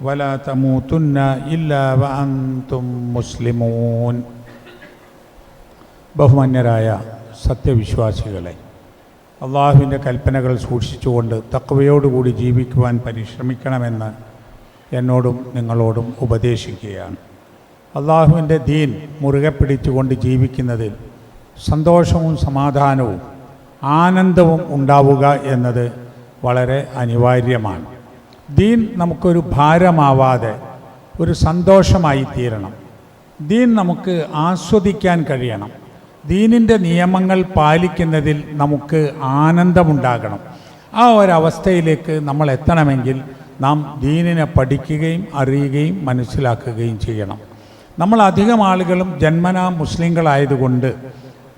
ولا تموتن إلا وأنتم مسلمون ബഹുമാന്യരായ സത്യവിശ്വാസികളെ അള്ളാഹുവിൻ്റെ കൽപ്പനകൾ സൂക്ഷിച്ചുകൊണ്ട് തക്കവയോടുകൂടി ജീവിക്കുവാൻ പരിശ്രമിക്കണമെന്ന് എന്നോടും നിങ്ങളോടും ഉപദേശിക്കുകയാണ് അള്ളാഹുവിൻ്റെ ദീൻ മുറുകെ പിടിച്ചുകൊണ്ട് ജീവിക്കുന്നതിൽ സന്തോഷവും സമാധാനവും ആനന്ദവും ഉണ്ടാവുക എന്നത് വളരെ അനിവാര്യമാണ് ദീൻ നമുക്കൊരു ഭാരമാവാതെ ഒരു സന്തോഷമായി തീരണം. ദീൻ നമുക്ക് ആസ്വദിക്കാൻ കഴിയണം. ദീനിന്റെ നിയമങ്ങൾ പാലിക്കുന്നതിൽ നമുക്ക് ആനന്ദമുണ്ടാകണം. ആ ഒരവസ്ഥയിലേക്ക് നമ്മൾ എത്തണമെങ്കിൽ നാം ദീനിനെ പഠിക്കുകയും അറിയുകയും മനസ്സിലാക്കുകയും ചെയ്യണം. നമ്മൾ അധികം ആളുകളും ജന്മനാ മുസ്ലിങ്ങളായതുകൊണ്ട്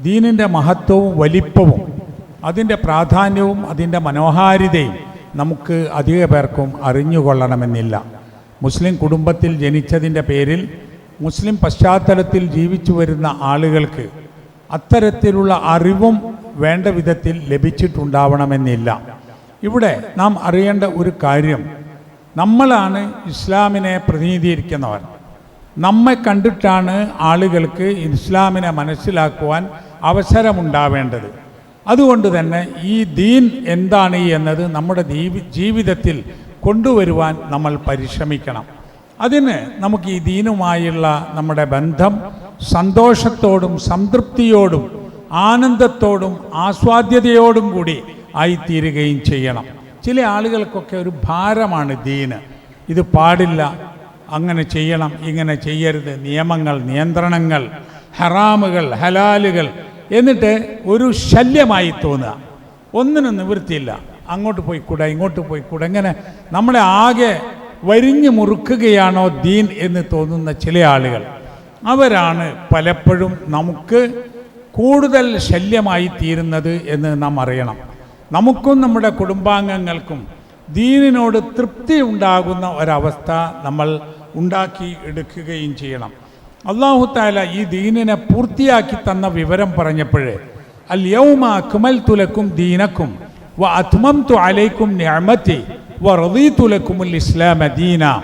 ദീനിന്റെ മഹത്വവും വലിപ്പവും അതിന്റെ പ്രാധാന്യവും അതിന്റെ മനോഹാരിതയും നമുക്ക് അധിക പേർക്കും അറിഞ്ഞുകൊള്ളണമെന്നില്ല. മുസ്ലിം കുടുംബത്തിൽ ജനിച്ചതിന്റെ പേരിൽ മുസ്ലിം പശ്ചാത്തലത്തിൽ ജീവിച്ചു വരുന്ന ആളുകൾക്ക് അത്തരത്തിലുള്ള അറിവും വേണ്ട വിധത്തിൽ ലഭിച്ചിട്ടുണ്ടാവണമെന്നില്ല. ഇവിടെ നാം അറിയേണ്ട ഒരു കാര്യം നമ്മളാണ് ഇസ്ലാമിനെ പ്രതിനിധീകരിക്കുന്നവർ. നമ്മെ കണ്ടിട്ടാണ് ആളുകൾക്ക് ഇസ്ലാമിനെ മനസ്സിലാക്കുവാൻ അവസരമുണ്ടാവേണ്ടത്. അതുകൊണ്ട് തന്നെ ഈ ദീൻ എന്താണ് എന്നത് നമ്മുടെ ജീവിതത്തിൽ കൊണ്ടുവരുവാൻ നമ്മൾ പരിശ്രമിക്കണം. അതിന് നമുക്ക് ഈ ദീനുമായുള്ള നമ്മുടെ ബന്ധം സന്തോഷത്തോടും സംതൃപ്തിയോടും ആനന്ദത്തോടും ആസ്വാദ്യതയോടും കൂടി ആയിത്തീരുകയും ചെയ്യണം. ചില ആളുകൾക്കൊക്കെ ഒരു ഭാരമാണ് ദീന്. ഇത് പാടില്ല. അങ്ങനെ ചെയ്യണം ഇങ്ങനെ ചെയ്യരുത്. നിയമങ്ങൾ നിയന്ത്രണങ്ങൾ ഹറാമുകൾ ഹലാലുകൾ എന്നിട്ട് ഒരു ശല്യമായി തോന്നുക. ഒന്നിനും നിവൃത്തിയില്ല. അങ്ങോട്ട് പോയി കൂട ഇങ്ങോട്ട് പോയി കൂട. ഇങ്ങനെ നമ്മളെ ആകെ വരിഞ്ഞു മുറുക്കുകയാണോ ദീൻ എന്ന് തോന്നുന്ന ചില ആളുകൾ. അവരാണ് പലപ്പോഴും നമുക്ക് കൂടുതൽ ശല്യമായി തീരുന്നത് എന്ന് നാം അറിയണം. നമുക്കും നമ്മുടെ കുടുംബാംഗങ്ങൾക്കും ദീനിനോട് തൃപ്തി ഉണ്ടാകുന്ന ഒരവസ്ഥ നമ്മൾ ഉണ്ടാക്കി എടുക്കുകയും ചെയ്യണം. അള്ളാഹു താല ഈ ദീനിനെ പൂർത്തിയാക്കി തന്ന വിവരം പറഞ്ഞപ്പോഴേ അൽ യൗമ തുലക്കും ദീനക്കും വ അത്മം തു അലൈക്കും ഞാമത്തി വ റദീതുലക്കുമുൽ ഇസ്ലാമ ദീന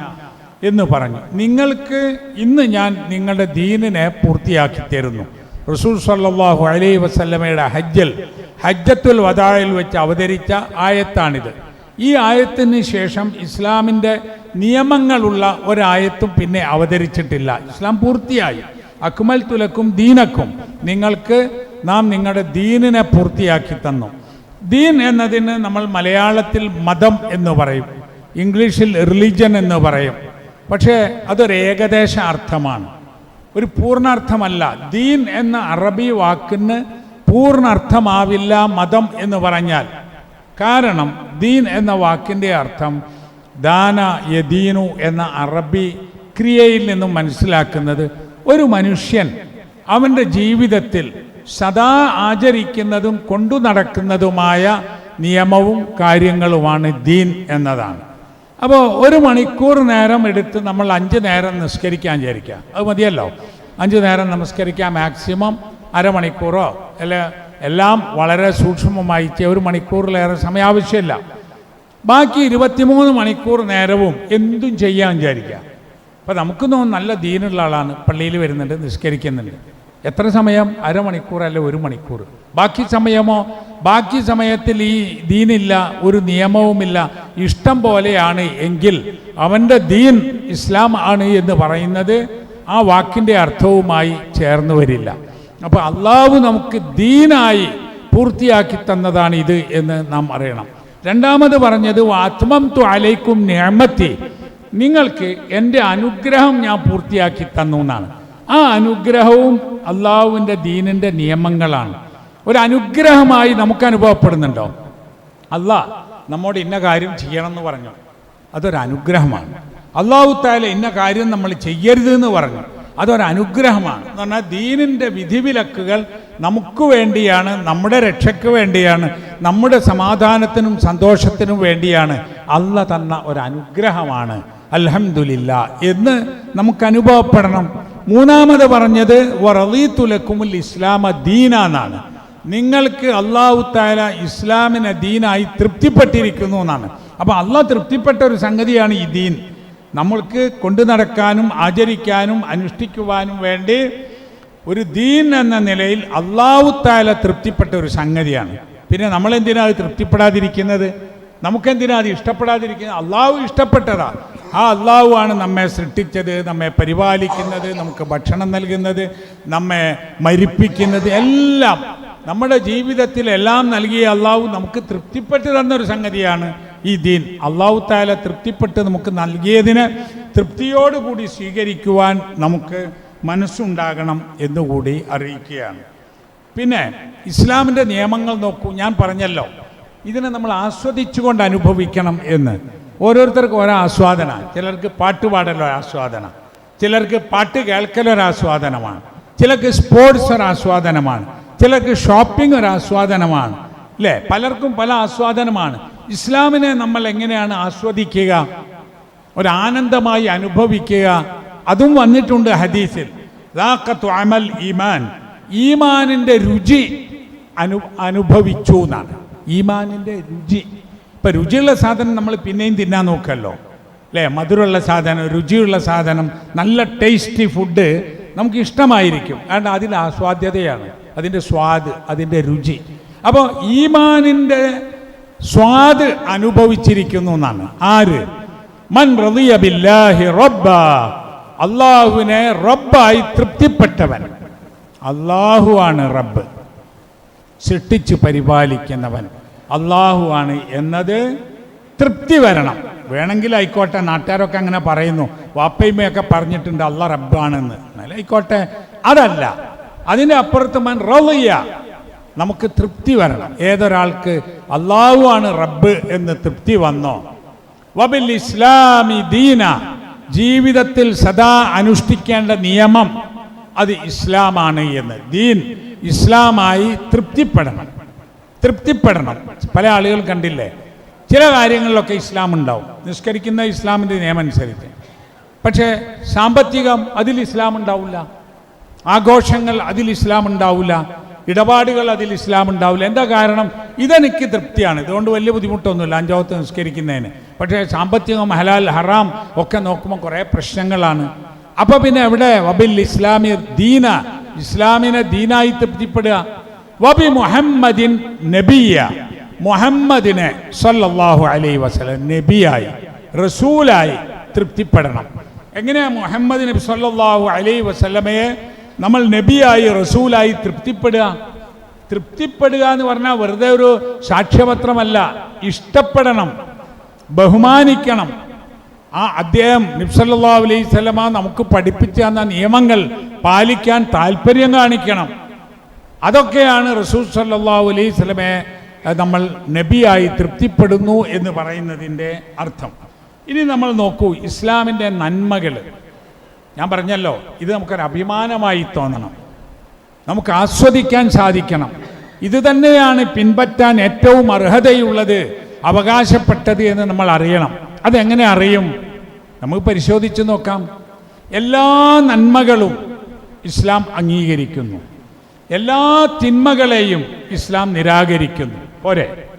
എന്ന് പറഞ്ഞു. നിങ്ങൾക്ക് ഇന്ന് ഞാൻ നിങ്ങളുടെ ദീനിനെ പൂർത്തിയാക്കി തരുന്നു. റസൂൽ സല്ലാഹു അലൈ വസല്ലമയുടെ ഹജ്ജൽ ഹജ്ജത്തുൽ വദായിൽ വെച്ച് അവതരിച്ച ആയത്താണിത്. ഈ ആയത്തിന് ശേഷം ഇസ്ലാമിന്റെ നിയമങ്ങളുള്ള ഒരായത്തും പിന്നെ അവതരിച്ചിട്ടില്ല. ഇസ്ലാം പൂർത്തിയായി. അക്മൽ തുലക്കും ദീനക്കും. നിങ്ങൾക്ക് നാം നിങ്ങളുടെ ദീനിനെ പൂർത്തിയാക്കി തന്നു. ദീൻ എന്നതിന് നമ്മൾ മലയാളത്തിൽ മതം എന്ന് പറയും. ഇംഗ്ലീഷിൽ റിലിജൻ എന്ന് പറയും. പക്ഷേ അതൊരു ഏകദേശ അർത്ഥമാണ്. ഒരു പൂർണാർത്ഥമല്ല ദീൻ എന്ന അറബി വാക്കിന് പൂർണർത്ഥമാവില്ല മതം എന്ന് പറഞ്ഞാൽ. കാരണം ദീൻ എന്ന വാക്കിന്റെ അർത്ഥം ദാന യദീനു എന്ന അറബി ക്രിയയിൽ നിന്നും മനസ്സിലാക്കുന്നത് ഒരു മനുഷ്യൻ അവന്റെ ജീവിതത്തിൽ സദാ ആചരിക്കുന്നതും കൊണ്ടു നടക്കുന്നതുമായ നിയമവും കാര്യങ്ങളുമാണ് ദീൻ എന്നതാണ്. അപ്പോൾ ഒരു മണിക്കൂർ നേരം എടുത്ത് നമ്മൾ അഞ്ച് നേരം നിസ്കരിക്കാൻ വിചാരിക്കുക. അത് മതിയല്ലോ. അഞ്ച് നേരം നമസ്കരിക്കാൻ മാക്സിമം അരമണിക്കൂറോ അല്ല എല്ലാം വളരെ സൂക്ഷ്മമായി ഒരു മണിക്കൂറിലേറെ സമയം ആവശ്യമില്ല ബാക്കി ഇരുപത്തിമൂന്ന് മണിക്കൂർ നേരവും എന്തും ചെയ്യാൻ വിചാരിക്കുക. അപ്പം നമുക്ക് തോന്നുന്നു നല്ല ദീനുള്ള ആളാണ്. പള്ളിയിൽ വരുന്നുണ്ട് നിഷ്കരിക്കുന്നുണ്ട് എത്ര സമയം? അരമണിക്കൂർ അല്ല ഒരു മണിക്കൂർ? ബാക്കി സമയമോ? ബാക്കി സമയത്തിൽ ഈ ദീനില്ല ഒരു നിയമവുമില്ല. ഇഷ്ടം പോലെയാണ് എങ്കിൽ അവന്റെ ദീൻ ഇസ്ലാം ആണ് എന്ന് പറയുന്നത് ആ വാക്കിന്റെ അർത്ഥവുമായി ചേർന്ന് വരില്ല. അപ്പോൾ അള്ളാഹു നമുക്ക് ദീനായി പൂർത്തിയാക്കി തന്നതാണ് ഇത് എന്ന് നാം അറിയണം. രണ്ടാമത് പറഞ്ഞത് ആത്മം തു അലൈക്കും നിയമത്തി നിങ്ങൾക്ക് എന്റെ അനുഗ്രഹം ഞാൻ പൂർത്തിയാക്കി തന്നു എന്നാണ്. ആ അനുഗ്രഹവും അള്ളാഹുവിന്റെ ദീനിന്റെ നിയമങ്ങളാണ്. ഒരു അനുഗ്രഹമായി നമുക്ക് അനുഭവപ്പെടുന്നുണ്ടോ? അല്ല നമ്മോട് ഇന്ന കാര്യം ചെയ്യണം എന്ന് പറഞ്ഞു. അതൊരു അനുഗ്രഹമാണ്. അള്ളാഹു താല ഇന്ന കാര്യം നമ്മൾ ചെയ്യരുത് എന്ന് പറഞ്ഞു. അതൊരു അനുഗ്രഹമാണ് എന്ന് പറഞ്ഞാൽ ദീനിന്റെ വിധിവിലക്കുകൾ നമുക്ക് വേണ്ടിയാണ് നമ്മുടെ രക്ഷയ്ക്ക് വേണ്ടിയാണ് നമ്മുടെ സമാധാനത്തിനും സന്തോഷത്തിനും വേണ്ടിയാണ്. അല്ല തന്ന ഒരനുഗ്രഹമാണ്. അൽഹംദുലില്ല. എന്ന് നമുക്ക് അനുഭവപ്പെടണം. മൂന്നാമത് പറഞ്ഞത് വറീത്തുലക്കുമുൽ ഇസ്ലാമ ദീന എന്നാണ്. നിങ്ങൾക്ക് അള്ളാഹു താല ഇസ്ലാമിനെ ദീനായി തൃപ്തിപ്പെട്ടിരിക്കുന്നു എന്നാണ്. അപ്പോൾ അള്ളാഹ് തൃപ്തിപ്പെട്ട ഒരു സംഗതിയാണ് ഈ ദീൻ. നമ്മൾക്ക് കൊണ്ടു നടക്കാനും ആചരിക്കാനും അനുഷ്ഠിക്കുവാനും വേണ്ടി ഒരു ദീൻ എന്ന നിലയിൽ അള്ളാഹുത്താല തൃപ്തിപ്പെട്ട ഒരു സംഗതിയാണ്. പിന്നെ നമ്മൾ എന്തിനാ അത് തൃപ്തിപ്പെടാതിരിക്കുന്നത്? നമുക്കെന്തിനാ അത് ഇഷ്ടപ്പെടാതിരിക്കുന്നത്? അള്ളാഹു ഇഷ്ടപ്പെട്ടതാ. ആ അള്ളാഹു ആണ് നമ്മെ സൃഷ്ടിച്ചത് നമ്മെ പരിപാലിക്കുന്നത് നമുക്ക് ഭക്ഷണം നൽകുന്നത് നമ്മെ മരിപ്പിക്കുന്നത് എല്ലാം. നമ്മുടെ ജീവിതത്തിൽ എല്ലാം നൽകിയ അള്ളാഹു നമുക്ക് തൃപ്തിപ്പെട്ടു തന്നൊരു സംഗതിയാണ്. ഈ ദീൻ അള്ളാഹു താല തൃപ്തിപ്പെട്ട് നമുക്ക് നൽകിയതിന് തൃപ്തിയോടുകൂടി സ്വീകരിക്കുവാൻ നമുക്ക് മനസ്സുണ്ടാകണം എന്നുകൂടി അറിയിക്കുകയാണ്. പിന്നെ ഇസ്ലാമിന്റെ നിയമങ്ങൾ നോക്കൂ ഞാൻ പറഞ്ഞല്ലോ ഇതിനെ നമ്മൾ ആസ്വദിച്ചുകൊണ്ട് അനുഭവിക്കണം എന്ന്. ഓരോരുത്തർക്കും ഓരോ ആസ്വാദന ചിലർക്ക് പാട്ട് പാടലോ ആസ്വാദന ചിലർക്ക് പാട്ട് കേൾക്കലൊരാസ്വാദനമാണ് ചിലർക്ക് സ്പോർട്സ് ഒരാസ്വാദനമാണ് ചിലർക്ക് ഷോപ്പിംഗ് ഒരാസ്വാദനമാണ് അല്ലേ? പലർക്കും പല ആസ്വാദനമാണ്. ഇസ്ലാമിനെ നമ്മൾ എങ്ങനെയാണ് ആസ്വദിക്കുക? ഒരു ആനന്ദമായി അനുഭവിക്കുക? അതും വന്നിട്ടുണ്ട് ഹദീസിൽ. അമൽ ഈമാൻ. ഈമാനിന്റെ രുചി അനു അനുഭവിച്ചു എന്നാണ്. ഈമാനിന്റെ രുചി. ഇപ്പം രുചിയുള്ള സാധനം നമ്മൾ പിന്നെയും തിന്നാൻ നോക്കല്ലോ. അല്ലേ? മധുരമുള്ള സാധനം രുചിയുള്ള സാധനം നല്ല ടേസ്റ്റി ഫുഡ് നമുക്ക് ഇഷ്ടമായിരിക്കും. കാരണം അതിൽ ആസ്വാദ്യതയാണ്. അതിന്റെ സ്വാദ് അതിന്റെ രുചി. അപ്പോൾ ഈമാനിന്റെ സ്വാദ് അനുഭവിച്ചിരിക്കുന്നു എന്നാണ്. ആര്? മൻ റളിയ ബില്ലാഹി റബ്ബ. അള്ളാഹുവിനെ റബ്ബായി തൃപ്തിപ്പെട്ടവൻ. അള്ളാഹു ആണ് റബ്ബ്. സൃഷ്ടിച്ചു പരിപാലിക്കുന്നവൻ. അള്ളാഹു ആണ് എന്നത് തൃപ്തി വരണം. വേണമെങ്കിൽ ആയിക്കോട്ടെ നാട്ടുകാരൊക്കെ അങ്ങനെ പറയുന്നു. വാപ്പയുമ്മയൊക്കെ പറഞ്ഞിട്ടുണ്ട് അല്ല റബ്ബാണെന്ന്. എന്നാലും ആയിക്കോട്ടെ അതല്ല. അതിന്റെ അപ്പുറത്ത് മൻ റളിയ നമുക്ക് തൃപ്തി വരണം. ഏതൊരാൾക്ക് അള്ളാഹു ആണ് റബ്ബ് എന്ന് തൃപ്തി വന്നോ? വബിൽ ഇസ്ലാമി ദീന ജീവിതത്തിൽ സദാ അനുഷ്ഠിക്കേണ്ട നിയമം അത് ഇസ്ലാമാണ് എന്ന്. ദീൻ ഇസ്ലാമായി തൃപ്തിപ്പെടണം. തൃപ്തിപ്പെടണം. പല ആളുകൾ കണ്ടില്ലേ? ചില കാര്യങ്ങളിലൊക്കെ ഇസ്ലാം ഉണ്ടാവും. നിസ്കരിക്കുന്ന ഇസ്ലാമിന്റെ നിയമം അനുസരിച്ച് പക്ഷേ സാമ്പത്തികം അതിൽ ഇസ്ലാം ഉണ്ടാവില്ല. ആഘോഷങ്ങൾ അതിൽ ഇസ്ലാം ഉണ്ടാവില്ല. ഇടപാടുകൾ അതിൽ ഇസ്ലാം ഉണ്ടാവില്ല. എന്താ കാരണം? ഇതെനിക്ക് തൃപ്തിയാണ്. ഇതുകൊണ്ട് വലിയ ബുദ്ധിമുട്ടൊന്നുമില്ല. അഞ്ചാമത്തെ നിസ്കരിക്കുന്നതിന്. പക്ഷേ സാമ്പത്തികം ഹലാൽ ഹറാം ഒക്കെ നോക്കുമ്പോൾ കുറേ പ്രശ്നങ്ങളാണ്. അപ്പോൾ പിന്നെ എവിടെ? വബിൽ ഇസ്ലാമി ദീന. ഇസ്ലാമിനെ ദീനായി തൃപ്തിപ്പെടുക. വബി മുഹമ്മദിൻ നബിയ. മുഹമ്മദിനെ സല്ലല്ലാഹു അലൈ വസല്ലം നബിയായി റസൂലായി തൃപ്തിപ്പെടണം. എങ്ങനെയാ മുഹമ്മദ് നബി സല്ലല്ലാഹു അലൈ വസല്ലമയെ നമ്മൾ നബിയായി റസൂലായി തൃപ്തിപ്പെടുക. തൃപ്തിപ്പെടുക എന്ന് പറഞ്ഞാൽ വെറുതെ ഒരു സാക്ഷ്യപത്രമല്ല. ഇഷ്ടപ്പെടണം. ബഹുമാനിക്കണം. ആ അദ്ദേഹം നിബ്സല്ലാ അലൈഹി നമുക്ക് പഠിപ്പിച്ച തന്ന നിയമങ്ങൾ പാലിക്കാൻ താല്പര്യം കാണിക്കണം. അതൊക്കെയാണ് റസൂൽ സല്ലാ അലൈഹി നമ്മൾ നബിയായി തൃപ്തിപ്പെടുന്നു എന്ന് പറയുന്നതിന്റെ അർത്ഥം. ഇനി നമ്മൾ നോക്കൂ ഇസ്ലാമിന്റെ നന്മകൾ. ഞാൻ പറഞ്ഞല്ലോ ഇത് നമുക്കൊരു അഭിമാനമായി തോന്നണം. നമുക്ക് ആസ്വദിക്കാൻ സാധിക്കണം. ഇത് തന്നെയാണ് പിൻപറ്റാൻ ഏറ്റവും അർഹതയുള്ളത് അവകാശപ്പെട്ടത് എന്ന് നമ്മൾ അറിയണം. അതെങ്ങനെ അറിയും? നമുക്ക് പരിശോധിച്ച് നോക്കാം. എല്ലാ നന്മകളും ഇസ്ലാം അംഗീകരിക്കുന്നു. എല്ലാ തിന്മകളെയും ഇസ്ലാം നിരാകരിക്കുന്നു. പോരെ?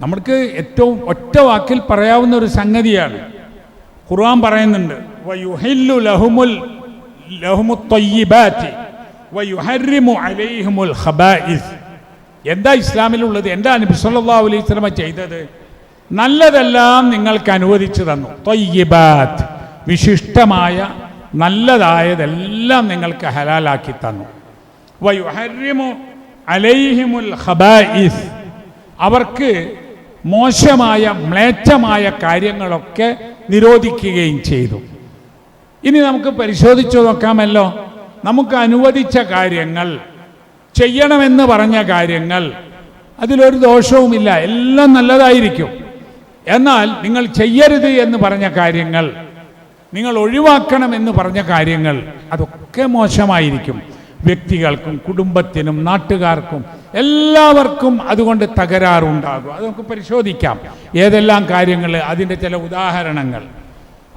നമ്മൾക്ക് ഏറ്റവും ഒറ്റ വാക്കിൽ പറയാവുന്ന ഒരു സംഗതിയാണ്. ഖുർആൻ പറയുന്നുണ്ട് എന്താ ഇസ്ലാമിലുള്ളത്? എന്താ നബി സല്ലല്ലാഹു അലൈഹി വസല്ലമ ചെയ്തത്? നല്ലതെല്ലാം നിങ്ങൾക്ക് അനുവദിച്ചു തന്നു. തൊയ്യബാത്ത് വിശിഷ്ടമായ നല്ലതായതെല്ലാം നിങ്ങൾക്ക് ഹലാലാക്കി തന്നു. അലൈഹിമുൽ അവർക്ക് മോശമായ മ്ലേച്ഛമായ കാര്യങ്ങളൊക്കെ നിരോധിക്കുകയും ചെയ്തു. ഇനി നമുക്ക് പരിശോധിച്ചു നോക്കാമല്ലോ. നമുക്ക് അനുവദിച്ച കാര്യങ്ങൾ ചെയ്യണമെന്ന് പറഞ്ഞ കാര്യങ്ങൾ അതിലൊരു ദോഷവുമില്ല. എല്ലാം നല്ലതായിരിക്കും. എന്നാൽ നിങ്ങൾ ചെയ്യരുത് എന്ന് പറഞ്ഞ കാര്യങ്ങൾ നിങ്ങൾ ഒഴിവാക്കണം എന്ന് പറഞ്ഞ കാര്യങ്ങൾ അതൊക്കെ മോശമായിരിക്കും. വ്യക്തികൾക്കും കുടുംബത്തിനും നാട്ടുകാർക്കും എല്ലാവർക്കും അതുകൊണ്ട് തകരാറുണ്ടാകും. അത് നമുക്ക് പരിശോധിക്കാം. ഏതെല്ലാം കാര്യങ്ങൾ അതിന്റെ ചില ഉദാഹരണങ്ങൾ.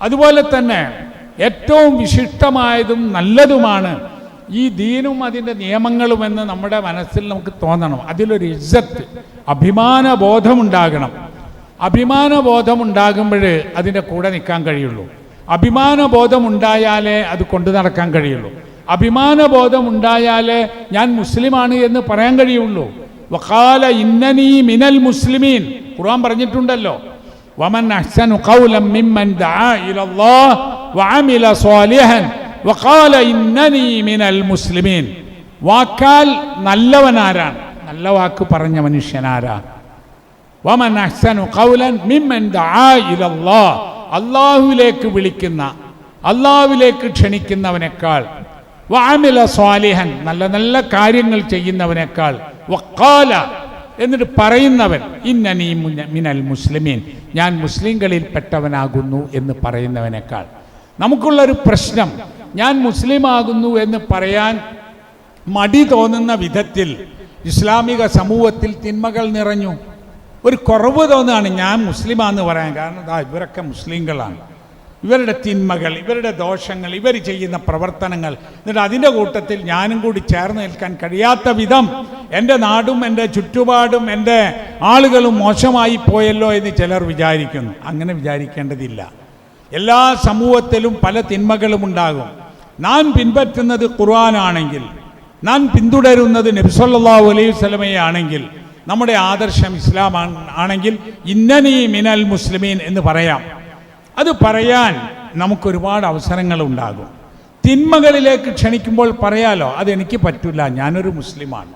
അതുപോലെ തന്നെ ഏറ്റവും വിശിഷ്ടമായതും നല്ലതുമാണ് ഈ ദീനും അതിന്റെ നിയമങ്ങളുമെന്ന് നമ്മുടെ മനസ്സിൽ നമുക്ക് തോന്നണം. അതിലൊരു ഇജ്ജത്ത് അഭിമാന ബോധമുണ്ടാകണം അഭിമാന ബോധമുണ്ടാകുമ്പോൾ അതിന്റെ കൂടെ നിൽക്കാൻ കഴിയുള്ളൂ. അഭിമാന ബോധമുണ്ടായാലേ അത് കൊണ്ടു നടക്കാൻ കഴിയുള്ളൂ. അഭിമാന ബോധമുണ്ടായാലേ ഞാൻ മുസ്ലിമാണ് എന്ന് പറയാൻ കഴിയുള്ളൂ. വഖാല ഇന്നനി മിനൽ മുസ്ലിമീൻ. ഖുർആൻ പറഞ്ഞിട്ടുണ്ടല്ലോ. വമൻ അഹ്സനു ഖൗലം മിമ്മൻ ദആ ഇലല്ലാഹ്. വഅമില സ്വാലിഹൻ വഖാല ഇന്നനി മിനൽ മുസ്ലിമീൻ വാക്കാൽ നല്ലവനാരാണ്? നല്ല വാക്ക് പറഞ്ഞ മനുഷ്യനാരാ? വമൻ അഹ്സനു ഖൗലൻ മിമ്മൻ ദആ ഇലല്ലാഹ് അള്ളാഹുവിലേക്ക് വിളിക്കുന്ന അള്ളാഹുവിലേക്ക് ക്ഷണിക്കുന്നവനേക്കാൾ വാമില സ്വാലിഹൻ നല്ല നല്ല കാര്യങ്ങൾ ചെയ്യുന്നവനേക്കാൾ വക്കാല എന്നിട്ട് പറയുന്നവൻ ഇന്നനീ മിനൽ മുസ്ലിമീൻ. ഞാൻ മുസ്ലിങ്ങളിൽപ്പെട്ടവനാകുന്നു എന്ന് പറയുന്നവനേക്കാൾ. നമുക്കുള്ളൊരു പ്രശ്നം ഞാൻ മുസ്ലിം ആകുന്നു എന്ന് പറയാൻ മടി തോന്നുന്ന വിധത്തിൽ ഇസ്ലാമിക സമൂഹത്തിൽ തിന്മകൾ നിറഞ്ഞു. ഒരു കുറവ് തോന്നുകയാണ് ഞാൻ മുസ്ലിമാന്ന് പറയാൻ. കാരണം ദാ ഇവരൊക്കെ മുസ്ലിങ്ങളാണ്. ഇവരുടെ തിന്മകൾ ഇവരുടെ ദോഷങ്ങൾ ഇവർ ചെയ്യുന്ന പ്രവർത്തനങ്ങൾ. എന്നിട്ട് അതിന്റെ കൂട്ടത്തിൽ ഞാനും കൂടി ചേർന്ന് നിൽക്കാൻ കഴിയാത്ത വിധം എന്റെ നാടും എന്റെ ചുറ്റുപാടും എന്റെ ആളുകളും മോശമായി പോയല്ലോ എന്ന് ചിലർ വിചാരിക്കുന്നു. അങ്ങനെ വിചാരിക്കേണ്ടതില്ല. എല്ലാ സമൂഹത്തിലും പല തിന്മകളും ഉണ്ടാകും. നാം പിൻപറ്റുന്നത് ഖുർആനാണെങ്കിൽ നാം പിന്തുടരുന്നത് നബിസല്ലാഹു അലൈഹി സ്വലമയെ ആണെങ്കിൽ നമ്മുടെ ആദർശം ഇസ്ലാം ആണെങ്കിൽ ഇന്നനി മിനൽ മുസ്ലിമീൻ എന്ന് പറയാം. അത് പറയാൻ നമുക്ക് ഒരുപാട് അവസരങ്ങൾ ഉണ്ടാകും തിന്മകളിലേക്ക് ക്ഷണിക്കുമ്പോൾ പറയാലോ അതെനിക്ക് പറ്റില്ല ഞാനൊരു മുസ്ലിമാണ്.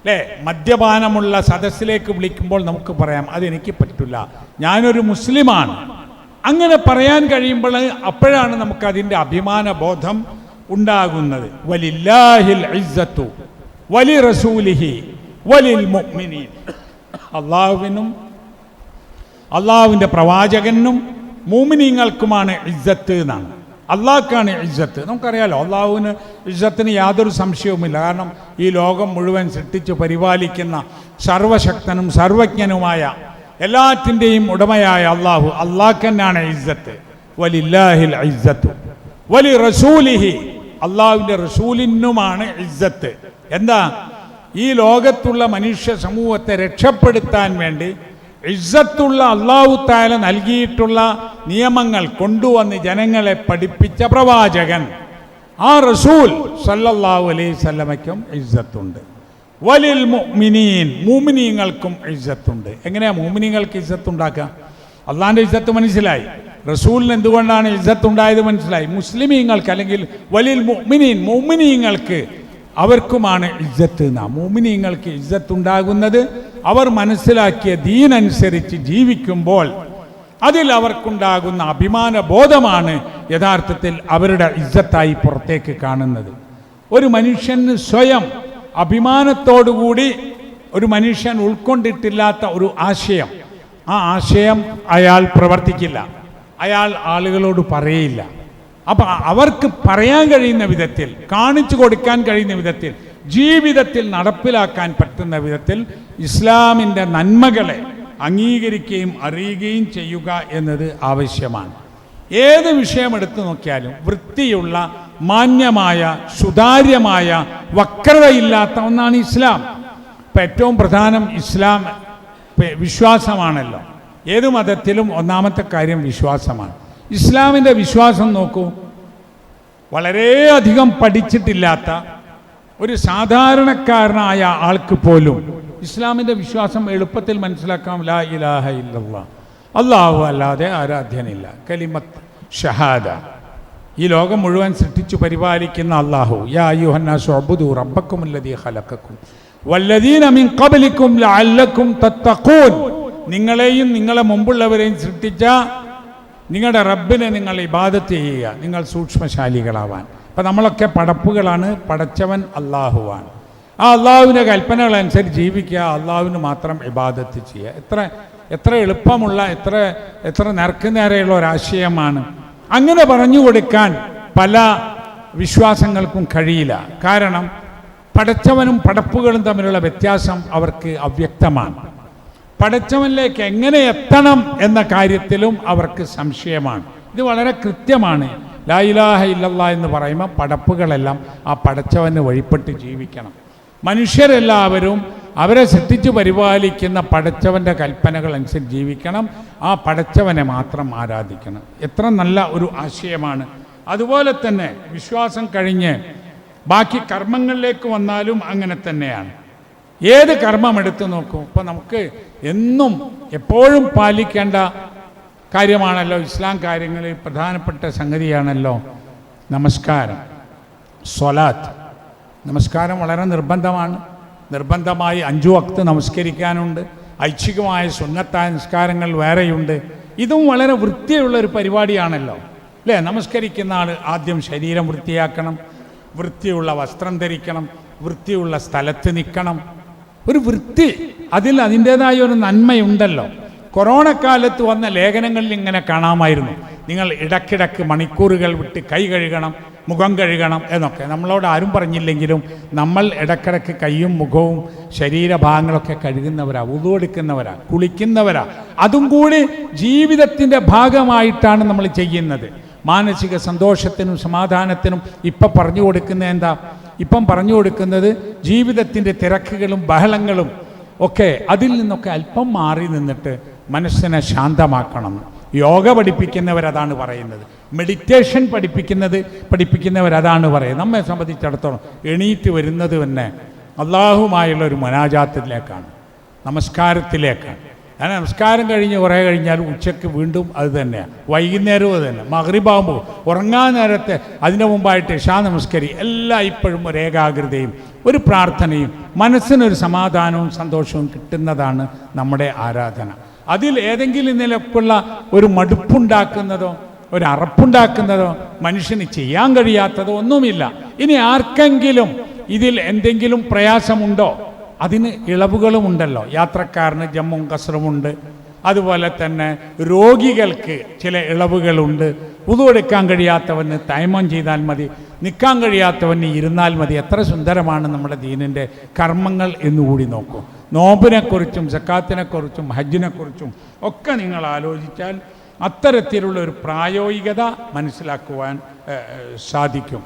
അല്ലേ മദ്യപാനമുള്ള സദസ്സിലേക്ക് വിളിക്കുമ്പോൾ നമുക്ക് പറയാം അതെനിക്ക് പറ്റില്ല ഞാനൊരു മുസ്ലിമാണ്. അങ്ങനെ പറയാൻ കഴിയുമ്പോൾ അപ്പോഴാണ് നമുക്ക് അതിന്റെ അഭിമാന ബോധം ഉണ്ടാകുന്നത്. വലില്ലാഹിൽ ഇസ്സത്തു വലി റസൂലിഹി വലിൽ മുഅ്മിനീൻ. അള്ളാഹുവിനും അള്ളാഹുവിന്റെ പ്രവാചകനും മൂമിനീങ്ങൾക്കുമാണ് ഇജ്ജത്ത് എന്നാണ്. അള്ളാഹ്ക്കാണ് ഇജ്ജത്ത് നമുക്കറിയാലോ അള്ളാഹുവിന് ഇജ്ജത്തിന് യാതൊരു സംശയവുമില്ല. കാരണം ഈ ലോകം മുഴുവൻ സൃഷ്ടിച്ച് പരിപാലിക്കുന്ന സർവശക്തനും സർവജ്ഞനുമായ എല്ലാറ്റിന്റെയും ഉടമയായ അള്ളാഹു അള്ളാഹ് തന്നെയാണ് ഇജ്ജത്ത് വലില്ലാഹിൽ ഇസ്സത്ത്. വലി റസൂലിഹി അള്ളാഹുവിന്റെ റസൂലിനുമാണ് ഇജ്ജത്ത് എന്താ? ഈ ലോകത്തുള്ള മനുഷ്യ സമൂഹത്തെ രക്ഷപ്പെടുത്താൻ വേണ്ടി ഇസ്സത്തുള്ള അള്ളാഹു താല നൽകിയിട്ടുള്ള നിയമങ്ങൾ കൊണ്ടുവന്ന് ജനങ്ങളെ പഠിപ്പിച്ച പ്രവാചകൻ. ആ റസൂൽ സല്ലല്ലാഹു അലൈഹി സ്വല്ലമയ്ക്കും ഇസ്സത്തുണ്ട്. വലിൽ മുഅ്മിനീൻ മൂമിനീങ്ങൾക്കും ഇജ്ജത്തുണ്ട്. എങ്ങനെയാ മൂമിനീങ്ങൾക്ക് ഇജ്ജത്ത് ഉണ്ടാക്കുക? അള്ളാഹിന്റെ ഇജ്ജത്ത് മനസ്സിലായി. റസൂലിന് എന്തുകൊണ്ടാണ് ഇജ്ജത്ത് ഉണ്ടായത് മനസ്സിലായി? മുസ്ലിമീങ്ങൾക്ക് അല്ലെങ്കിൽ വലിൽ മുഅ്മിനീൻ മുഅ്മിനീങ്ങൾക്ക് അവർക്കുമാണ് ഇജ്ജത്ത് എന്നാ. മുഅ്മിനീങ്ങൾക്ക് ഇജ്ജത്ത് ഉണ്ടാകുന്നത് അവർ മനസ്സിലാക്കിയ ദീനനുസരിച്ച് ജീവിക്കുമ്പോൾ അതിൽ അവർക്കുണ്ടാകുന്ന അഭിമാന ബോധമാണ് യഥാർത്ഥത്തിൽ അവരുടെ ഇജ്ജത്തായി പുറത്തേക്ക് കാണുന്നത്. ഒരു മനുഷ്യന് സ്വയം അഭിമാനത്തോടുകൂടി ഒരു മനുഷ്യൻ ഉൾക്കൊണ്ടിട്ടില്ലാത്ത ഒരു ആശയം. ആ ആശയം അയാൾ പ്രവർത്തിക്കില്ല. അയാൾ ആളുകളോട് പറയില്ല. അപ്പം അവർക്ക് പറയാൻ കഴിയുന്ന വിധത്തിൽ കാണിച്ചു കൊടുക്കാൻ കഴിയുന്ന വിധത്തിൽ ജീവിതത്തിൽ നടപ്പിലാക്കാൻ പറ്റുന്ന വിധത്തിൽ ഇസ്ലാമിന്റെ നന്മകളെ അംഗീകരിക്കുകയും അറിയുകയും ചെയ്യുക എന്നത് ആവശ്യമാണ്. ഏത് വിഷയമെടുത്തു നോക്കിയാലും വൃത്തിയുള്ള മാന്യമായ സുതാര്യമായ വക്രതയില്ലാത്ത ഒന്നാണ് ഇസ്ലാം. ഇപ്പം ഏറ്റവും പ്രധാനം ഇസ്ലാം വിശ്വാസമാണല്ലോ. ഏത് മതത്തിലും ഒന്നാമത്തെ കാര്യം വിശ്വാസമാണ്. ഇസ്ലാമിന്റെ വിശ്വാസം നോക്കൂ. വളരെയധികം പഠിച്ചിട്ടില്ലാത്ത ഒരു സാധാരണക്കാരനായ ആൾക്ക് പോലും ഇസ്ലാമിന്റെ വിശ്വാസം എളുപ്പത്തിൽ മനസ്സിലാക്കാം. ലാ ഇലാഹ ഇല്ലല്ലാ. അള്ളാഹു അല്ലാതെ ആരാധ്യനില്ല. കലിമത്ത് ഷഹാദ. ഈ ലോകം മുഴുവൻ സൃഷ്ടിച്ചു പരിപാലിക്കുന്ന അള്ളാഹു യാ റബ്ബക്കും ഖലഖക്കും. വല്ലദീന മിൻ തത്തഖൂൻ. നിങ്ങളെയും നിങ്ങളെ മുമ്പുള്ളവരെയും സൃഷ്ടിച്ച നിങ്ങളുടെ റബ്ബിനെ നിങ്ങൾ ഇബാദത്ത് ചെയ്യുക. നിങ്ങൾ സൂക്ഷ്മശാലികളാവാൻ. അപ്പം നമ്മളൊക്കെ പടപ്പുകളാണ് പടച്ചവൻ അള്ളാഹുവാണ് ആ അള്ളാഹുവിന്റെ കൽപ്പനകൾ അനുസരിച്ച് ജീവിക്കുക അള്ളാഹുവിന് മാത്രം ഇബാദത്ത് ചെയ്യുക. എത്ര എത്ര എളുപ്പമുള്ള എത്ര എത്ര നേർക്ക് നേരെയുള്ള ഒരാശയമാണ്. അങ്ങനെ പറഞ്ഞു കൊടുക്കാൻ പല വിശ്വാസങ്ങൾക്കും കഴിയില്ല. കാരണം പടച്ചവനും പടപ്പുകളും തമ്മിലുള്ള വ്യത്യാസം അവർക്ക് അവ്യക്തമാണ്. പടച്ചവനിലേക്ക് എങ്ങനെ എത്തണം എന്ന കാര്യത്തിലും അവർക്ക് സംശയമാണ്. ഇത് വളരെ കൃത്യമാണ്. ലായിലാഹ ഇല്ലല്ലാ എന്ന് പറയുമ്പോൾ പടപ്പുകളെല്ലാം ആ പടച്ചവന് വഴിപ്പെട്ട് ജീവിക്കണം. മനുഷ്യരെല്ലാവരും അവരെ സൃഷ്ടിച്ചു പരിപാലിക്കുന്ന പടച്ചവന്റെ കൽപ്പനകൾ അനുസരിച്ച് ജീവിക്കണം. ആ പടച്ചവനെ മാത്രം ആരാധിക്കണം. എത്ര നല്ല ഒരു ആശയമാണ്. അതുപോലെ തന്നെ വിശ്വാസം കഴിഞ്ഞ് ബാക്കി കർമ്മങ്ങളിലേക്ക് വന്നാലും അങ്ങനെ തന്നെയാണ്. ഏത് കർമ്മം എടുത്തു നോക്കൂ. ഇപ്പം നമുക്ക് എന്നും എപ്പോഴും പാലിക്കേണ്ട കാര്യമാണല്ലോ. ഇസ്ലാം കാര്യങ്ങളിൽ പ്രധാനപ്പെട്ട സംഗതിയാണല്ലോ. നമസ്കാരം. സ്വലാത്ത്. നമസ്കാരം വളരെ നിർബന്ധമാണ്. നിർബന്ധമായി അഞ്ചു വക്ത് നമസ്കരിക്കാനുണ്ട്. ഐച്ഛികമായ സുന്നത്തായ നിസ്കാരങ്ങൾ വേറെയുണ്ട്. ഇതും വളരെ വൃത്തിയുള്ള ഒരു പരിപാടിയാണല്ലോ. അല്ലേ? നമസ്കരിക്കുന്ന ആൾ ആദ്യം ശരീരം വൃത്തിയാക്കണം വൃത്തിയുള്ള വസ്ത്രം ധരിക്കണം വൃത്തിയുള്ള സ്ഥലത്ത് നിൽക്കണം. ഒരു വൃത്തി അതിൽ അതിന്റെതായ ഒരു നന്മയുണ്ടല്ലോ. കൊറോണ കാലത്ത് വന്ന ലേഖനങ്ങളിൽ ഇങ്ങനെ കാണാമായിരുന്നു. നിങ്ങൾ ഇടക്കിടക്ക് മണിക്കൂറുകൾ വിട്ട് കൈ കഴുകണം മുഖം കഴുകണം എന്നൊക്കെ. നമ്മളോട് ആരും പറഞ്ഞില്ലെങ്കിലും നമ്മൾ ഇടക്കിടക്ക് കൈയും മുഖവും ശരീരഭാഗങ്ങളൊക്കെ കഴുകുന്നവരാ ഉതുവെടുക്കുന്നവരാ കുളിക്കുന്നവരാ. അതും കൂടി ജീവിതത്തിന്റെ ഭാഗമായിട്ടാണ് നമ്മൾ ചെയ്യുന്നത്. മാനസിക സന്തോഷത്തിനും സമാധാനത്തിനും ഇപ്പം പറഞ്ഞു കൊടുക്കുന്നത് എന്താ? ഇപ്പം പറഞ്ഞു കൊടുക്കുന്നത് ജീവിതത്തിന്റെ തിരക്കുകളും ബഹളങ്ങളും ഒക്കെ അതിൽ നിന്നൊക്കെ അല്പം മാറി നിന്നിട്ട് മനസ്സിനെ ശാന്തമാക്കണം. യോഗ പഠിപ്പിക്കുന്നവരതാണ് പറയുന്നത്. മെഡിറ്റേഷൻ പഠിപ്പിക്കുന്നത് പഠിപ്പിക്കുന്നവരതാണ് പറയുന്നത്. നമ്മെ സംബന്ധിച്ചിടത്തോളം എണീറ്റ് വരുന്നത് തന്നെ അള്ളാഹുമായുള്ള ഒരു മനാജാത്തിലേക്കാണ് നമസ്കാരത്തിലേക്കാണ്. ഞാൻ നമസ്കാരം കഴിഞ്ഞ് കുറേ കഴിഞ്ഞാൽ ഉച്ചയ്ക്ക് വീണ്ടും അത് തന്നെയാണ് വൈകുന്നേരവും അത് തന്നെ. മഹറിബാകുമ്പോൾ ഉറങ്ങാൻ നേരത്തെ അതിന്റെ മുമ്പായിട്ട് ഷാ നമസ്കരി. എല്ലാം ഇപ്പോഴും ഒരു ഏകാഗ്രതയും ഒരു പ്രാർത്ഥനയും മനസ്സിനൊരു സമാധാനവും സന്തോഷവും കിട്ടുന്നതാണ് നമ്മുടെ ആരാധന. അതിൽ ഏതെങ്കിലും നിലക്കുള്ള ഒരു മടുപ്പുണ്ടാക്കുന്നതോ ഒരു അറപ്പുണ്ടാക്കുന്നതോ മനുഷ്യന് ചെയ്യാൻ കഴിയാത്തതോ ഒന്നുമില്ല. ഇനി ആർക്കെങ്കിലും ഇതിൽ എന്തെങ്കിലും പ്രയാസമുണ്ടോ? അതിന് ഇളവുകളുമുണ്ടല്ലോ. യാത്രക്കാരന് ജമ്മും കസറുമുണ്ട്. അതുപോലെ തന്നെ രോഗികൾക്ക് ചില ഇളവുകളുണ്ട്. ഉതുവെടുക്കാൻ കഴിയാത്തവന് തൈമം ചെയ്താൽ മതി. നിൽക്കാൻ കഴിയാത്തവന് ഇരുന്നാൽ മതി. എത്ര സുന്ദരമാണ് നമ്മുടെ ദീനിന്റെ കർമ്മങ്ങൾ എന്നുകൂടി നോക്കൂ. നോമ്പിനെക്കുറിച്ചും സക്കാത്തിനെക്കുറിച്ചും ഹജ്ജിനെക്കുറിച്ചും ഒക്കെ നിങ്ങൾ ആലോചിച്ചാൽ അത്തരത്തിലുള്ള ഒരു പ്രായോഗികത മനസ്സിലാക്കുവാൻ സാധിക്കും.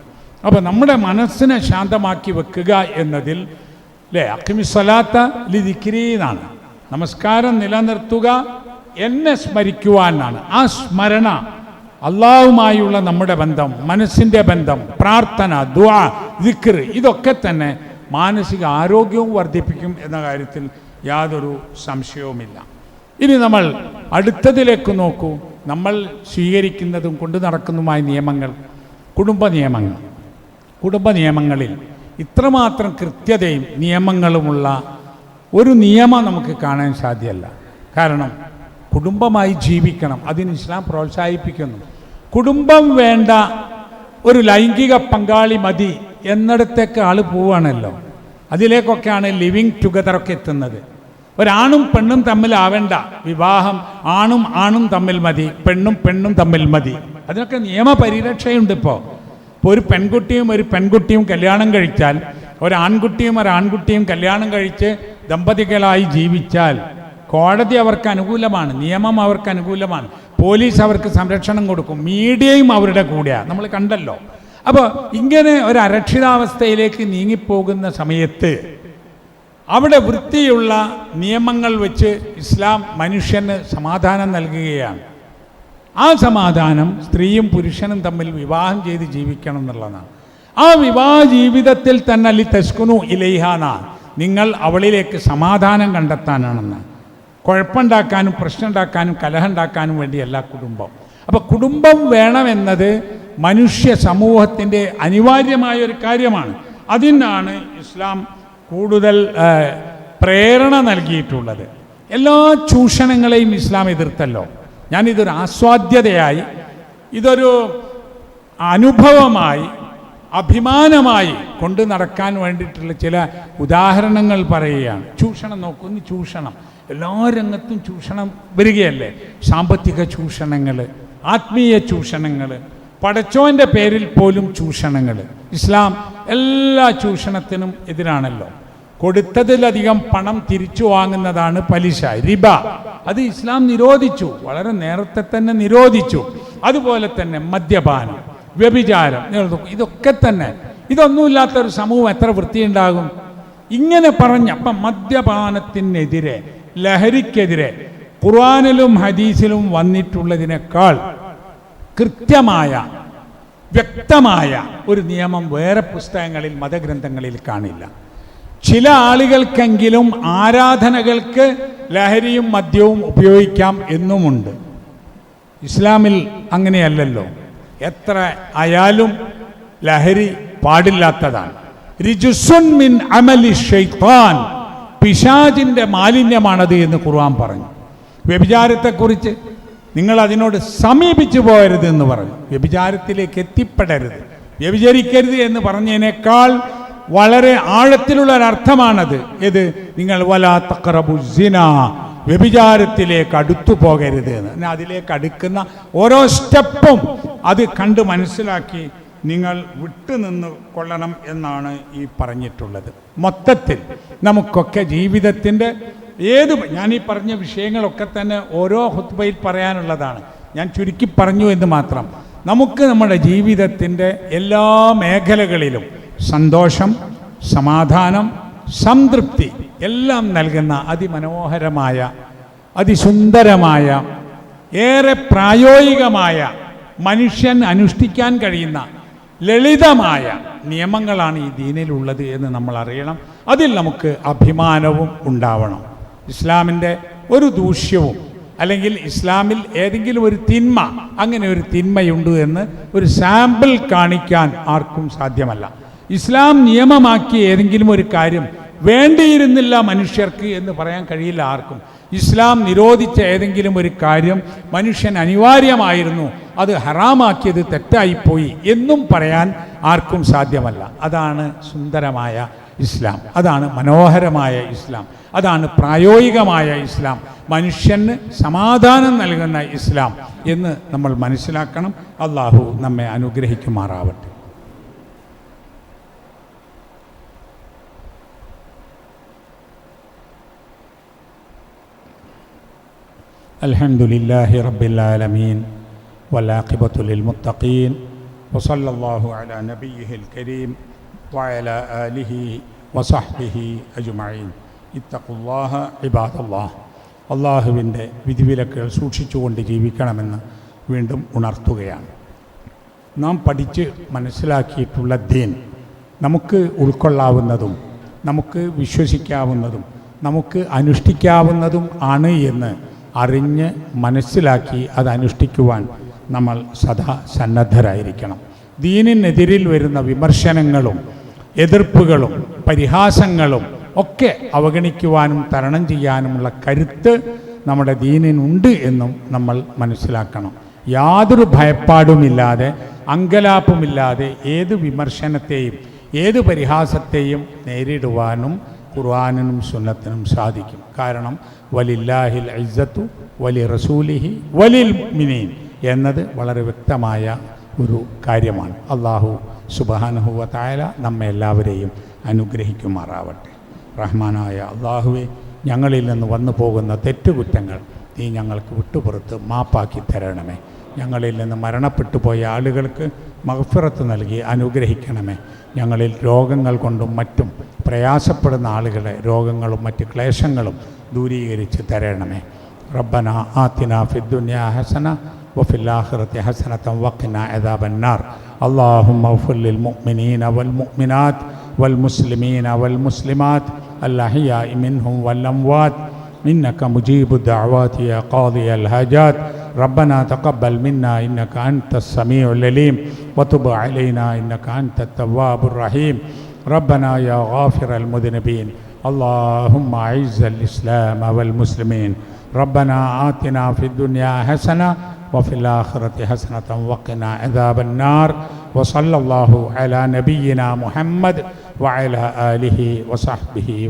അപ്പോൾ നമ്മുടെ മനസ്സിനെ ശാന്തമാക്കി വെക്കുക എന്നതിൽ അല്ലേ അക്കിമിസ്വലാത്ത ലിതിക്കിരി എന്നാണ്. നമസ്കാരം നിലനിർത്തുക എന്നെ സ്മരിക്കുവാനാണ്. ആ സ്മരണ അള്ളാഹുമായുള്ള നമ്മുടെ ബന്ധം മനസ്സിന്റെ ബന്ധം പ്രാർത്ഥന ദുആ ദിക്ർ ഇതൊക്കെ തന്നെ മാനസിക ആരോഗ്യവും വർദ്ധിപ്പിക്കും എന്ന കാര്യത്തിൽ യാതൊരു സംശയവുമില്ല. ഇനി നമ്മൾ അടുത്തതിലേക്ക് നോക്കൂ. നമ്മൾ സ്വീകരിക്കുന്നതും കൊണ്ടു നടക്കുന്നതുമായ നിയമങ്ങൾ കുടുംബ നിയമങ്ങൾ. കുടുംബ നിയമങ്ങളിൽ ഇത്രമാത്രം കൃത്യതയും നിയമങ്ങളുമുള്ള ഒരു നിയമം നമുക്ക് കാണാൻ സാധ്യമല്ല കാരണം കുടുംബമായി ജീവിക്കണം അതിന് ഇസ്ലാം പ്രോത്സാഹിപ്പിക്കുന്നു. കുടുംബം വേണ്ട ഒരു ലൈംഗിക പങ്കാളി മതി എന്നിടത്തേക്ക് ആൾ പോവുകയാണല്ലോ അതിലേക്കൊക്കെയാണ് ലിവിങ് ടുഗദറൊക്കെ എത്തുന്നത്. ഒരാണും പെണ്ണും തമ്മിലാവേണ്ട വിവാഹം ആണും ആണും തമ്മിൽ മതി പെണ്ണും പെണ്ണും തമ്മിൽ മതി. അതിനൊക്കെ നിയമപരിരക്ഷയുണ്ട് ഇപ്പോൾ ഇപ്പോൾ ഒരു പെൺകുട്ടിയും ഒരു പെൺകുട്ടിയും കല്യാണം കഴിച്ചാൽ ഒരാൺകുട്ടിയും ഒരാൺകുട്ടിയും കല്യാണം കഴിച്ച് ദമ്പതികളായി ജീവിച്ചാൽ കോടതി അവർക്ക് അനുകൂലമാണ് നിയമം അവർക്ക് അനുകൂലമാണ് പോലീസ് അവർക്ക് സംരക്ഷണം കൊടുക്കും മീഡിയയും അവരുടെ കൂടെയാണ് നമ്മൾ കണ്ടല്ലോ. അപ്പോൾ ഇങ്ങനെ ഒരു അരക്ഷിതാവസ്ഥയിലേക്ക് നീങ്ങിപ്പോകുന്ന സമയത്ത് അവിടെ വൃത്തിയുള്ള നിയമങ്ങൾ വെച്ച് ഇസ്ലാം മനുഷ്യന് സമാധാനം നൽകുകയാണ്. ആ സമാധാനം സ്ത്രീയും പുരുഷനും തമ്മിൽ വിവാഹം ചെയ്ത് ജീവിക്കണം എന്നുള്ളതാണ്. ആ വിവാഹ ജീവിതത്തിൽ തന്നെ അല്ലി തെസ്കുനു ഇലൈഹാന നിങ്ങൾ അവളിലേക്ക് സമാധാനം കണ്ടെത്താനാണെന്ന്. കുഴപ്പമുണ്ടാക്കാനും പ്രശ്നം ഉണ്ടാക്കാനും കലഹം ഉണ്ടാക്കാനും വേണ്ടിയല്ല കുടുംബം. അപ്പോൾ കുടുംബം വേണമെന്നത് മനുഷ്യ സമൂഹത്തിന്റെ അനിവാര്യമായ ഒരു കാര്യമാണ്. അതിനാണ് ഇസ്ലാം കൂടുതൽ പ്രേരണ നൽകിയിട്ടുള്ളത്. എല്ലാ ചൂഷണങ്ങളെയും ഇസ്ലാം എതിർത്തല്ലോ. ഞാനിതൊരു ആസ്വാദ്യതയായി ഇതൊരു അനുഭവമായി അഭിമാനമായി കൊണ്ടു നടക്കാൻ വേണ്ടിയിട്ടുള്ള ചില ഉദാഹരണങ്ങൾ പറയുകയാണ്. ചൂഷണം നോക്കുന്നു ചൂഷണം. എല്ലാ രംഗത്തും ചൂഷണം വരികയല്ലേ? സാമ്പത്തിക ചൂഷണങ്ങൾ ആത്മീയ ചൂഷണങ്ങൾ പടച്ചോന്റെ പേരിൽ പോലും ചൂഷണങ്ങൾ ഇസ്ലാം എല്ലാ ചൂഷണത്തിനും എതിരാണല്ലോ. കൊടുത്തതിലധികം പണം തിരിച്ചു വാങ്ങുന്നതാണ് പലിശ റിബ. അത് ഇസ്ലാം നിരോധിച്ചു വളരെ നേരത്തെ തന്നെ നിരോധിച്ചു. അതുപോലെ തന്നെ മദ്യപാനം വ്യഭിചാരം ഇതൊക്കെ തന്നെ. ഇതൊന്നുമില്ലാത്തൊരു സമൂഹം എത്ര വൃത്തിയുണ്ടാകും? ഇങ്ങനെ പറഞ്ഞ അപ്പം മദ്യപാനത്തിനെതിരെ ലഹരിക്കെതിരെ ഖുർആാനിലും ഹദീസിലും വന്നിട്ടുള്ളതിനേക്കാൾ കൃത്യമായ വ്യക്തമായ ഒരു നിയമം വേറെ പുസ്തകങ്ങളിൽ മതഗ്രന്ഥങ്ങളിൽ കാണില്ല. ചില ആളുകൾക്കെങ്കിലും ആരാധനകൾക്ക് ലഹരിയും മദ്യവും ഉപയോഗിക്കാം എന്നുമുണ്ട്. ഇസ്ലാമിൽ അങ്ങനെയല്ലല്ലോ. എത്ര ആയാലും ലഹരി പാടില്ലാത്തതാണ്. റിജുസുൻ മിൻ അമലി ഷെയ്ത്താൻ പിശാജിന്റെ മാലിന്യമാണത് എന്ന് ഖുർആൻ പറഞ്ഞു. വ്യഭിചാരത്തെക്കുറിച്ച് നിങ്ങൾ അതിനോട് സമീപിച്ചു പോകരുത് എന്ന് പറഞ്ഞു. വ്യഭിചാരത്തിലേക്ക് എത്തിപ്പെടരുത്. വ്യഭിചരിക്കരുത് എന്ന് പറഞ്ഞതിനേക്കാൾ വളരെ ആഴത്തിലുള്ള ഒരർത്ഥമാണത് ഇത് നിങ്ങൾ വലാ തഖറബു സിന വ്യഭിചാരത്തിലേക്ക് അടുത്തു പോകരുത് എന്ന്. അതിലേക്ക് അടുക്കുന്ന ഓരോ സ്റ്റെപ്പും അത് കണ്ട് മനസ്സിലാക്കി നിങ്ങൾ വിട്ടുനിന്ന് കൊള്ളണം എന്നാണ് ഈ പറഞ്ഞിട്ടുള്ളത്. മൊത്തത്തിൽ നമുക്കൊക്കെ ജീവിതത്തിന്റെ ഏത് ഞാൻ ഈ പറഞ്ഞ വിഷയങ്ങളൊക്കെ തന്നെ ഓരോ ഹുത്ബയിൽ പറയാനുള്ളതാണ്. ഞാൻ ചുരുക്കി പറഞ്ഞു എന്ന് മാത്രം. നമുക്ക് നമ്മുടെ ജീവിതത്തിന്റെ എല്ലാ മേഖലകളിലും സന്തോഷം സമാധാനം സംതൃപ്തി എല്ലാം നൽകുന്ന അതിമനോഹരമായ അതിസുന്ദരമായ ഏറെ പ്രായോഗികമായ മനുഷ്യൻ അനുഷ്ഠിക്കാൻ കഴിയുന്ന ലളിതമായ നിയമങ്ങളാണ് ഈ ദീനിലുള്ളത് എന്ന് നമ്മൾ അറിയണം. അതിൽ നമുക്ക് അഭിമാനവും ഉണ്ടാവണം. ഇസ്ലാമിന്റെ ഒരു ദൂഷ്യവും അല്ലെങ്കിൽ ഇസ്ലാമിൽ ഏതെങ്കിലും ഒരു തിന്മ അങ്ങനെ ഒരു തിന്മയുണ്ട് എന്ന് ഒരു സാമ്പിൾ കാണിക്കാൻ ആർക്കും സാധ്യമല്ല. ഇസ്ലാം നിയമമാക്കിയ ഏതെങ്കിലും ഒരു കാര്യം വേണ്ടിയിരുന്നില്ല മനുഷ്യർക്ക് എന്ന് പറയാൻ കഴിയില്ല ആർക്കും. ഇസ്ലാം നിരോധിച്ച ഏതെങ്കിലും ഒരു കാര്യം മനുഷ്യൻ അനിവാര്യമായിരുന്നു അത് ഹറാമാക്കിയത് തെറ്റായിപ്പോയി എന്നും പറയാൻ ആർക്കും സാധ്യമല്ല. അതാണ് സുന്ദരമായ ഇസ്ലാം. അതാണ് മനോഹരമായ ഇസ്ലാം. അതാണ് പ്രായോഗികമായ ഇസ്ലാം മനുഷ്യന് സമാധാനം നൽകുന്ന ഇസ്ലാം എന്ന് നമ്മൾ മനസ്സിലാക്കണം അള്ളാഹു നമ്മെ അനുഗ്രഹിക്കുമാറാവട്ടെ الحمد لله رب العالمين والعاقبة للمتقين وصلى الله على نبيه الكريم وعلى آله وصحبه أجمعين ഇത്തഖുല്ലാഹ ഇബാദല്ലാഹ്. അള്ളാഹുവിന്റെ വിധിവിലക്കുകൾ സൂക്ഷിച്ചുകൊണ്ട് ജീവിക്കണമെന്ന് വീണ്ടും ഉണർത്തുകയാണ്. നാം പഠിച്ച് മനസ്സിലാക്കിയിട്ടുള്ള ദീൻ നമുക്ക് ഉൾക്കൊള്ളാവുന്നതും നമുക്ക് വിശ്വസിക്കാവുന്നതും നമുക്ക് അനുഷ്ഠിക്കാവുന്നതും ആണ് എന്ന് അറിഞ്ഞ് മനസ്സിലാക്കി അത് അനുഷ്ഠിക്കുവാൻ നമ്മൾ സദാ സന്നദ്ധരായിരിക്കണം. ദീനിനെതിരിൽ വരുന്ന വിമർശനങ്ങളും എതിർപ്പുകളും പരിഹാസങ്ങളും ഒക്കെ അവഗണിക്കുവാനും തരണം ചെയ്യാനുമുള്ള കരുത്ത് നമ്മുടെ ദീനിനുണ്ട് എന്നും നമ്മൾ മനസ്സിലാക്കണം. യാതൊരു ഭയപ്പാടുമില്ലാതെ അങ്കലാപ്പുമില്ലാതെ ഏത് വിമർശനത്തെയും ഏത് പരിഹാസത്തെയും നേരിടുവാനും ഖുർആാനിനും സുന്നത്തിനും സാധിക്കും. കാരണം വലില്ലാഹിൽ ഇസ്സത്തു വലി റസൂലിഹി വലിൽ മിനീൻ എന്നത് വളരെ വ്യക്തമായ ഒരു കാര്യമാണ്. അള്ളാഹു സുബാനുഹുവ തായാല നമ്മെ എല്ലാവരെയും അനുഗ്രഹിക്കുമാറാവട്ടെ. റഹ്മാനായ അള്ളാഹുവെ ഞങ്ങളിൽ നിന്ന് വന്നു പോകുന്ന തെറ്റുകുറ്റങ്ങൾ നീ ഞങ്ങൾക്ക് വിട്ടുപുറത്ത് മാപ്പാക്കി തരണമേ. ഞങ്ങളിൽ നിന്ന് മരണപ്പെട്ടു പോയ ആളുകൾക്ക് മഹഫിറത്ത് നൽകി അനുഗ്രഹിക്കണമേ. ഞങ്ങളിൽ രോഗങ്ങൾ കൊണ്ടും മറ്റും പ്രയാസപ്പെടുന്ന ആളുകളെ രോഗങ്ങളും മറ്റ് ക്ലേശങ്ങളും ദൂരീകരിച്ച് തരണമേ. റബ്ബന ആത്തിന ഫിദ്ദുന്യ ഹസന വഫില്ലാഹിറത്തി ഹസനത്തം വക്കിന എദാബന്നാർ അള്ളാഹു മഫുല്ലിൽ മുഅ്മിനീന വൽ മുഅ്മിനാത്ത് വൽ മുസ്ലിമീന വൽ മുസ്ലിമാത്ത്. الأحياء منهم والأموات. إنك مجيب الدعوات يا قاضي الحاجات. ربنا تقبل منا إنك أنت السميع العليم. وتب علينا إنك أنت التواب الرحيم. ربنا يا غافر المذنبين. اللهم أعز الإسلام والمسلمين. ربنا آتنا في الدنيا حسنة وفي الآخرة حسنة وقنا عذاب النار. وصلى الله على نبينا محمد وعلى آله وصحبه وسلم